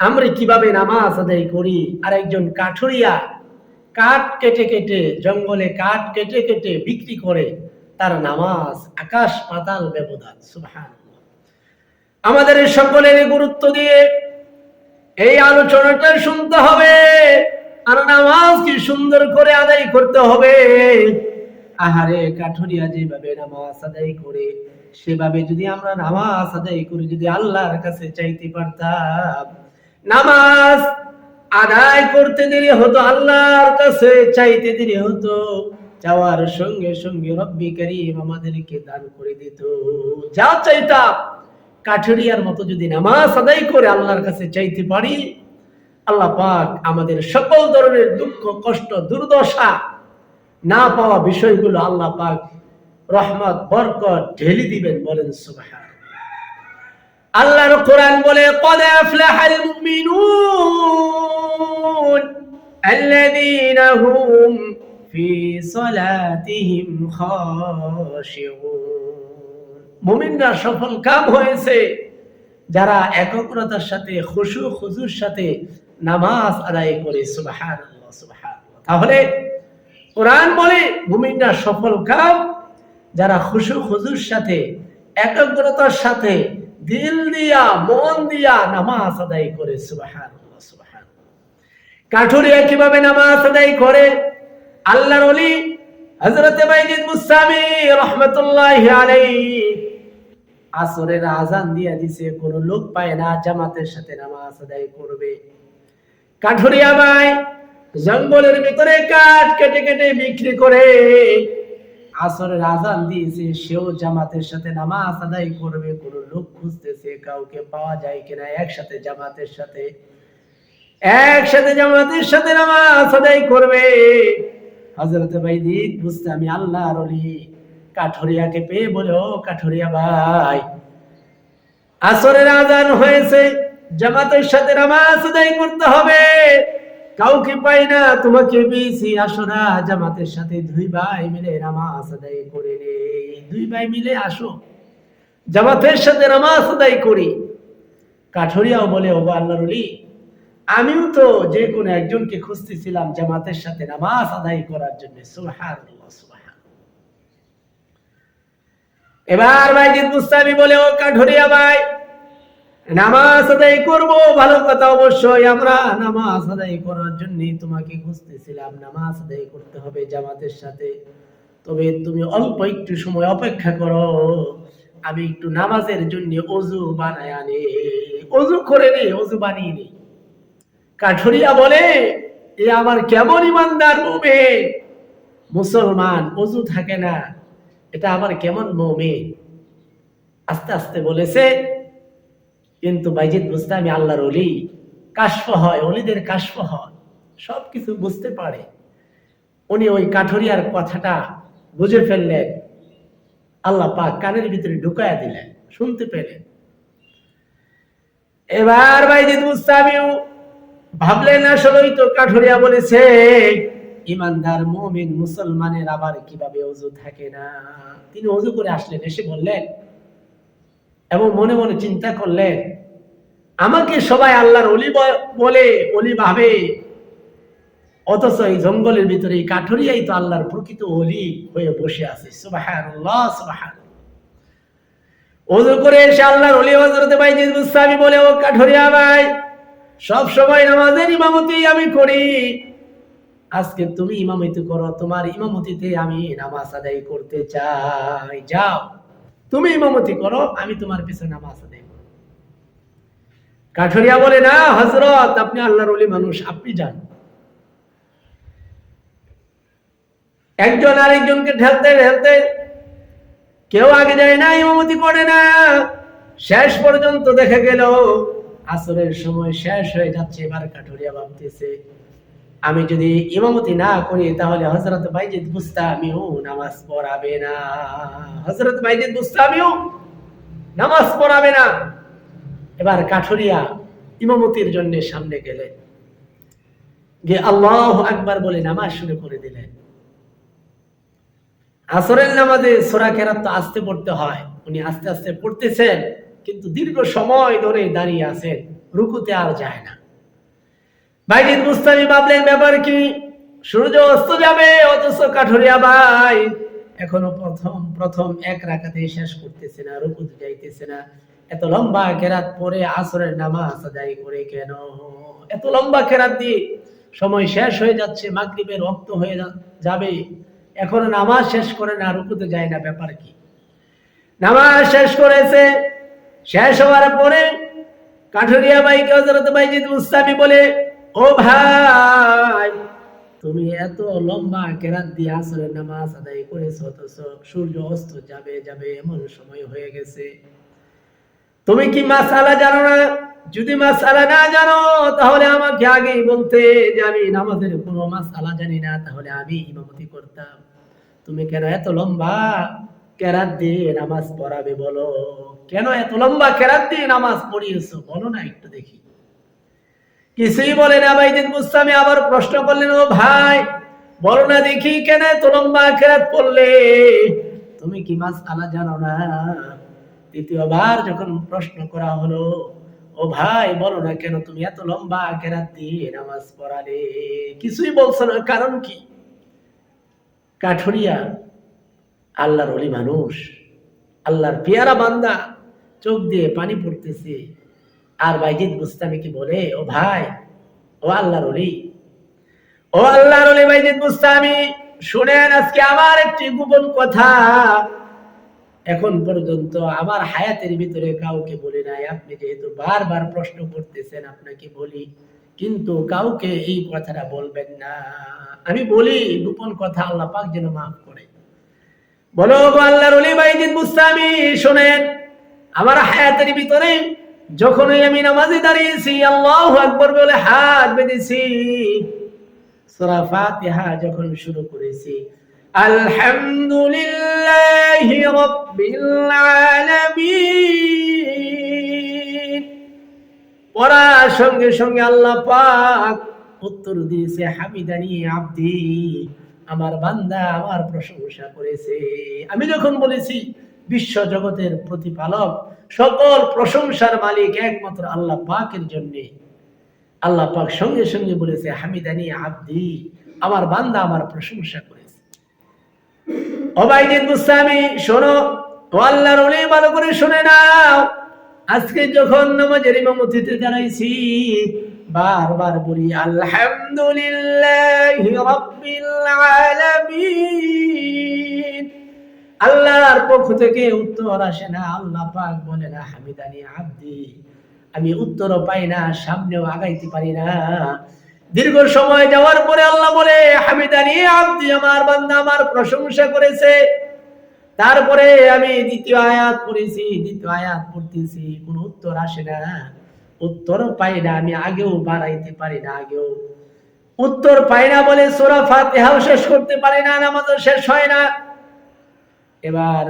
আমরা কীভাবে নামাজ আদায় করি? আর একজন কাঠুরিয়া কাঠ কেটে কেটে জঙ্গলে কাঠ কেটে কেটে বিক্রি করে তার নামাজ আকাশ পাতাল ব্যবধান সুবহান আমাদের সকলের গুরুত্ব দিয়ে এই আলোচনাটা শুনতে হবে। আর নামাজ কি সুন্দর করে আদায় করতে হবে? আহারে কাঠুরিয়া যেভাবে নামাজ আদায় করে, সেভাবে যদি আমরা নামাজ আদায় করে, যদি আল্লাহর কাছে চাইতে পারতাম নামাজ আদায় করতে দেরি হতো, আল্লাহর কাছে চাইতে দেরি হতো, যাওয়ার সঙ্গে সঙ্গে রব্বি করিম আমাদেরকে দান করে দিত। যা চাইতাম, কাঠুরিয়ার মতো যদি নামাজ আদায় করে আল্লাহর কাছে চাইতে পারি, আল্লাহ পাক আমাদের সকল ধরনের দুঃখ, কষ্ট, দুর্দশা না পাওয়া বিষয়গুলো আল্লাহ পাক রহমত, বরকত, ঢেলে দিবেন বলেন সুবহান আল্লাহর কোরআন বলে, কদ আফলাহাল ইন্নাহুম ফি সলাতিহিম খাশিউন সফল কাম হয়েছে। যারা একগ্রতার সাথে, খুশু খুজুর সাথে নামাজ আদায় করে সুবহানাল্লাহ। তাহলে কোরআন বলে মুমিনরা সফল কাম, যারা খুশু খুজুর সাথে, একগ্রতার সাথে দিল দিয়া, মন দিয়া নামাজ আদায় করে, সুবহানাল্লাহ। কাঠুরিয়া কীভাবে নামাজ আদায় করে? আল্লাহর ওলি হযরত বাইজিদ মুসামি রাহমাতুল্লাহি আলাইহি আসরের আজান দিয়া দিছে, কোন লোক পায় না জামাতের সাথে নামাজ আদায় করবে। কাঠুরিয়া ভাই জঙ্গলের ভিতরে কাঠ কেটে কেটে বিক্রি করে আসরের আজান দিয়েছে, সেও জামাতের সাথে নামাজ আদায় করবে, কোন লোক খুঁজতেছে কাউকে পাওয়া যায় কিনা একসাথে জামাতের সাথে। একসাথে জামাতের সাথে নামাজ আদায় করবে। হজরত বাইদিক বুঝতে আমি আল্লাহর অলি কাঠরিয়াকে পেয়ে বলে, ও কাঠরিয়া ভাই, আসরের আজান হয়েছে, জামাতের সাথে নামাজ আদায় করতে হবে। কাউকে পাই না, তোমাকে পেয়েছি আসো না জামাতের সাথে দুই ভাই মিলে নামাজ আদায় করে নে। দুই ভাই মিলে আসো। জামাতের সাথে নামাজ আদায় করি। কাঠরিয়াও বলে, ও আল্লাহর অলি আমিও তো যে কোনো একজনকে খুঁজতেছিলাম জামাতের সাথে নামাজ আদায় করার জন্য। এবার ভাইজিদ মুস্তামি বলে, ও কাঠরিয়া ভাই, নামাজ আদায় করব, ভালো কথা অবশ্যই, আমরা নামাজ আদায় করার জন্য তোমাকে খুঁজতেছিলাম। নামাজ আদায় করতে হবে জামাতের সাথে। তবে তুমি অল্প একটু সময় অপেক্ষা করো, আমি একটু নামাজের জন্য অজু বানায় আনে। অজু করে নে, অজু বানিয়ে নে। কাঠুরিয়া বলে, এ আমার কেমন ইমানদার মোমে মুসলমান, অজু থাকে না। এটা আমার কেমন মোমে আস্তে আস্তে বলেছে, কিন্তু বাইজিদ আমি আল্লাহর অলি কাশফ হয়, অলিদের কাশফ হয় সব কিছু বুঝতে পারে। উনি ওই কাঠুরিয়ার কথাটা বুঝে ফেললেন। আল্লাহ পাক কানের ভিতরে ঢুকায়া দিলেন, শুনতে পেলেন। এবার বাইজিদ মুস্তামিও ভাবলেন আসলেই তো কাঠুরিয়া বলেছে, ইমানদার মুমিন মুসলমানের আবার কীভাবে অজু থাকে না? তিনি অজু করে আসলেন, এসে বললেন, এবং মনে মনে চিন্তা করলেন, আমাকে সবাই আল্লাহর অলি বলে অলি ভাবে, অথচ এই জঙ্গলের ভিতরে এই কাঠুরিয়াই তো আল্লাহর প্রকৃত অলি হয়ে বসে আছে। সুবহানাল্লাহ ওযু করে এসে আল্লাহর অলি বাইজিদ মুস্তামি বলে, ও কাঠুরিয়া ভাই সব সময় নামাজের ইমামতি আমি করি। আজকে তুমি ইমামতি করো, তোমার ইমামতিতে আমি নামাজ আদায় করতে চাই। যাও, তুমি ইমামতি করো, আমি তোমার পিছনে নামাজ আদায় করো কাঠরিয়া বলে, না হজরত আপনি আল্লাহর ওলি মানুষ, আপনি যান। একজন আরেকজনকে ঢেলতে ঢেলতে কেউ আগে যায় না, ইমামতি করে না। শেষ পর্যন্ত দেখা গেল আসরের সময় শেষ হয়ে যাচ্ছে এবার কাঠুরিয়া ভাবতেছে। আমি যদি ইমামতি না করি, তাহলে হজরত বাইজিদ বুস্তামিও নামাজ পড়াবে না। হজরত বাইজিদ বুস্তামিও নামাজ পড়াবে না। এবার কাঠুরিয়া ইমামতির জন্য সামনে গেলেন গিয়ে আল্লাহ আকবার বলে নামাজ শুরু করে দিলেন আসরের নামাজে সোরা কেরাত তো আস্তে পড়তে হয়। উনি আস্তে আস্তে পড়তেছেন। কিন্তু দীর্ঘ সময় ধরে দাঁড়িয়ে আছেন, রুকুতে আর যায় না। বাইজিদ মুস্তামি ভাবলেন, ব্যাপার কি? সূর্য অস্ত যাবে, অথচ কাঠুরিয়া ভাই এখনও প্রথম প্রথম এক রাখাতে শেষ করতেছে না রুকুতে যাইতেছে না। এত লম্বা কেরাত পরে আসরের নামাজ আদায় করে কেন? এত লম্বা কেরাত দিয়ে সময় শেষ হয়ে যাচ্ছে, মাগরিবের রক্ত হয়ে যাবে। এখনও নামাজ শেষ করে না, রুকুতে যায় না, ব্যাপার কি? নামাজ শেষ করেছে শেষ হওয়ার পরে কাঠুরিয়া ভাইকে হজরত বাইজিদ মুস্তামি বলে, ও ভাই, তুমি এত লম্বা কেরাত দিয়ে আসরের নামাজ আদায় করেছ, অথচ সূর্য অস্ত যাবে যাবে এমন সময় হয়ে গেছে। তুমি কি মাসালা জানো না? যদি মাসালা না জানো, তাহলে আমাকে আগেই বলতে যে আমি নামাজের কোনো মাসালা জানি না, তাহলে আমি ইমামতি করতাম। তুমি কেন এত লম্বা কেরাত দিয়ে নামাজ পড়াবে বলো। কেন এত লম্বা কেরাত দিয়ে নামাজ পড়িয়েছো? বলো না একটু দেখি। কিছুই বলে না ভাইদিন মুস্তামি, আবার প্রশ্ন করলেন, ও ভাই, বলো না দেখি কেন এত লম্বা কেরাত পড়লে? তুমি কি মাস আলা জানো না? দ্বিতীয়বার যখন প্রশ্ন করা হলো, ও ভাই, বলো না কেন তুমি এত লম্বা কেরাত দিয়ে নামাজ পড়ালে? কিছুই বলছো না, কারণ কি? কাঠুরিয়া আল্লাহর অলি মানুষ, আল্লাহর পেয়ারা বান্দা, চোখ দিয়ে পানি পড়তেছে। আর বাইজিদ মুস্তামি কি বলে, ও ভাই, ও আল্লাহর অলি, ও আল্লাহর অলি বাইজিদ মুস্তামি শুনেন আজকে আমার একটি গোপন কথা। এখন পর্যন্ত আমার হায়াতের ভিতরে কাউকে বলি নাই। আপনি যেহেতু বারবার প্রশ্ন করতেছেন, আপনাকে বলি, কিন্তু কাউকে এই কথাটা বলবেন না। আমি বলি, গোপন কথা আল্লাহ পাক যেন মাফ করে। বলো আল্লাহর অলি বাইজিদ মুস্তামি শোনেন, আমার হায়াতের ভিতরে যখনই আমি নামাজে দাঁড়িয়েছি, আল্লাহ আকবার বলে হাত বেঁধেছি। সূরা ফাতিহা যখন শুরু করেছি, আলহামদুলিল্লাহি রাব্বিল আলামিন। পড়ার সঙ্গে সঙ্গে আল্লাহ পাক উত্তর দিয়েছে, হামিদানি আব্দি। আমার বান্দা আমার প্রশংসা করেছে। আমি যখন বলেছি, বিশ্ব জগতের প্রতিপালক, সকল প্রশংসার মালিক একমাত্র আল্লাহ পাকের জন্য। আল্লাহ পাক সঙ্গে সঙ্গে বলেছে, হামিদানি আব্দি, আমার বান্দা আমার প্রশংসা করেছে। অবাইদিন মুস্তামি শোনো, ও আল্লাহর ওলি ভালো করে শুনে নাও। আজকে যখন নামাজের ইমামতিতে দাঁড়াইছি বারবার বলি, আলহামদুলিল্লাহ রাব্বিল আলামিন। আল্লাহর পক্ষ থেকে উত্তর আসে না, আল্লাহ পাক বলে না হামিদানি আব্দি, আমি উত্তরও পাই না, সামনেও আগাইতে পারি না। দীর্ঘ সময় যাওয়ার পরে আল্লাহ বলে হামিদানি আব্দি, আমার বান্দা আমার প্রশংসা করেছে। তারপরে আমি দ্বিতীয় আয়াত পড়েছি, দ্বিতীয় আয়াত পড়তেছি, কোন উত্তর আসে না। উত্তর পাই না, আমি আগেও বাড়াইতে পারি না আগেও। উত্তর পাই না বলে সোরা ফাতিহাও শেষ করতে পারি না, নামাজও শেষ হয় না। এবার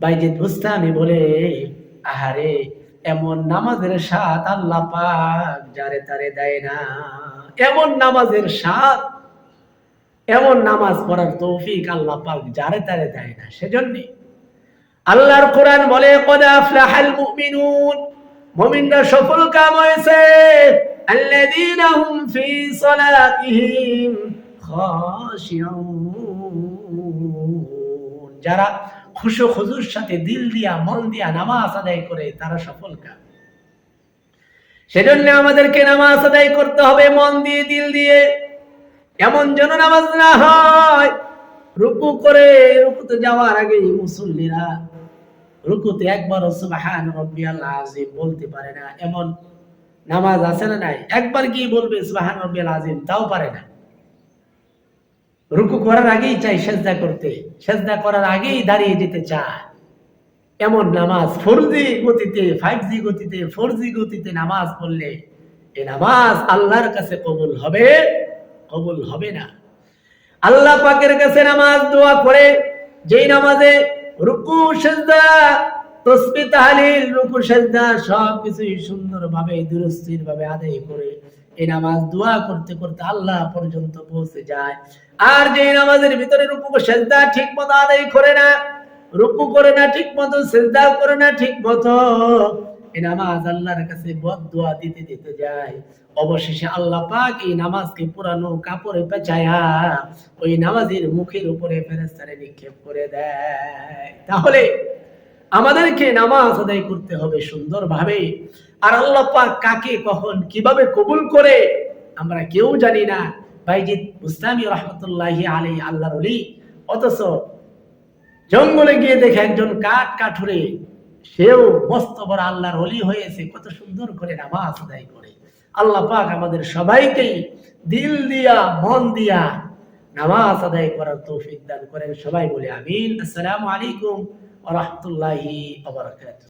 বাইজিদ বুস্তামি বলে, আহারে, এমন নামাজের স্বাদ আল্লাহ পাক যারে তারে দেয় না। এমন নামাজের স্বাদ, এমন নামাজ পড়ার তৌফিক আল্লাহ পাক যারে তারে দেয় না, সেজন্য। আল্লাহর কোরআন বলে, কদ আফলাহাল মুমিনুন মুমিনরা সফল কাম হয়েছে। যারা খুশু খুজুর সাথে দিল দিয়া, মন দিয়া নামাজ আদায় করে, তারা সফল কাম। সেজন্য আমাদেরকে নামাজ আদায় করতে হবে, মন দিয়ে, দিল দিয়ে। এমন যেন নামাজ না হয়, রুকু করে, রুকুতে যাওয়ার আগে মুসল্লিরা রুকুতে একবার সুবহান রব্বিয়াল আযীম বলতে পারে না। এমন নামাজ আছে না নাই? একবার কি বলবে, সুবহান রব্বিয়াল আযীম তাও পারে না। রুকু করার আগেই চাই সেজদা করতে। সেজদা করার আগেই দাঁড়িয়ে যেতে চায়। এমন নামাজ ফোর জি গতিতে ফাইভ জি গতিতে ফোর জি গতিতে নামাজ পড়লে এই নামাজ আল্লাহর কাছে কবুল হবে? কবুল হবে না। আল্লাহ পাকের কাছে নামাজ দোয়া করে, যেই নামাজে রুকু, সেজদা, তসবি, তাহলিল, রুকু, সেজদা সব কিছুই সুন্দরভাবে দুরস্থির ভাবে আদায় করে এই নামাজ দোয়া করতে করতে আল্লাহ পর্যন্ত পৌঁছে যায়। আর যে নামাজের ভিতরে রুকু সেজদা ঠিক মতো আদায় করে না, রুকু করে না ঠিক মতো সেজদা করে না ঠিক মতো নামাজ আল্লাহর কাছে বদদোয়া দিতে দিতে যায়। অবশেষে আল্লাহ পাক এই নামাজকে পুরানো কাপড়ে ওই নামাজের মুখের উপরে ফেরেস্তারে নিক্ষেপ করে দেয়। তাহলে আমাদেরকে নামাজ আদায় করতে হবে সুন্দরভাবে। আর আল্লাহ পাক কাকে কখন কীভাবে কবুল করে আমরা কেউ জানি না। বাইজিদ মুস্তামি রহমতুল্লাহি আলী আল্লাহ অথচ জঙ্গলে গিয়ে দেখে একজন কাঠ কাঠুরে সেও মস্ত বড় আল্লাহর অলি হয়েছে, কত সুন্দর করে নামাজ আদায় করে। আল্লাহ পাক আমাদের সবাইকেই দিল দিয়া, মন দিয়া নামাজ আদায় করার তৌফিক দান করেন। সবাই বলে আমিন। আসসালামু আলাইকুম ওয়া রাহমাতুল্লাহি ওয়া বারাকাতুহু।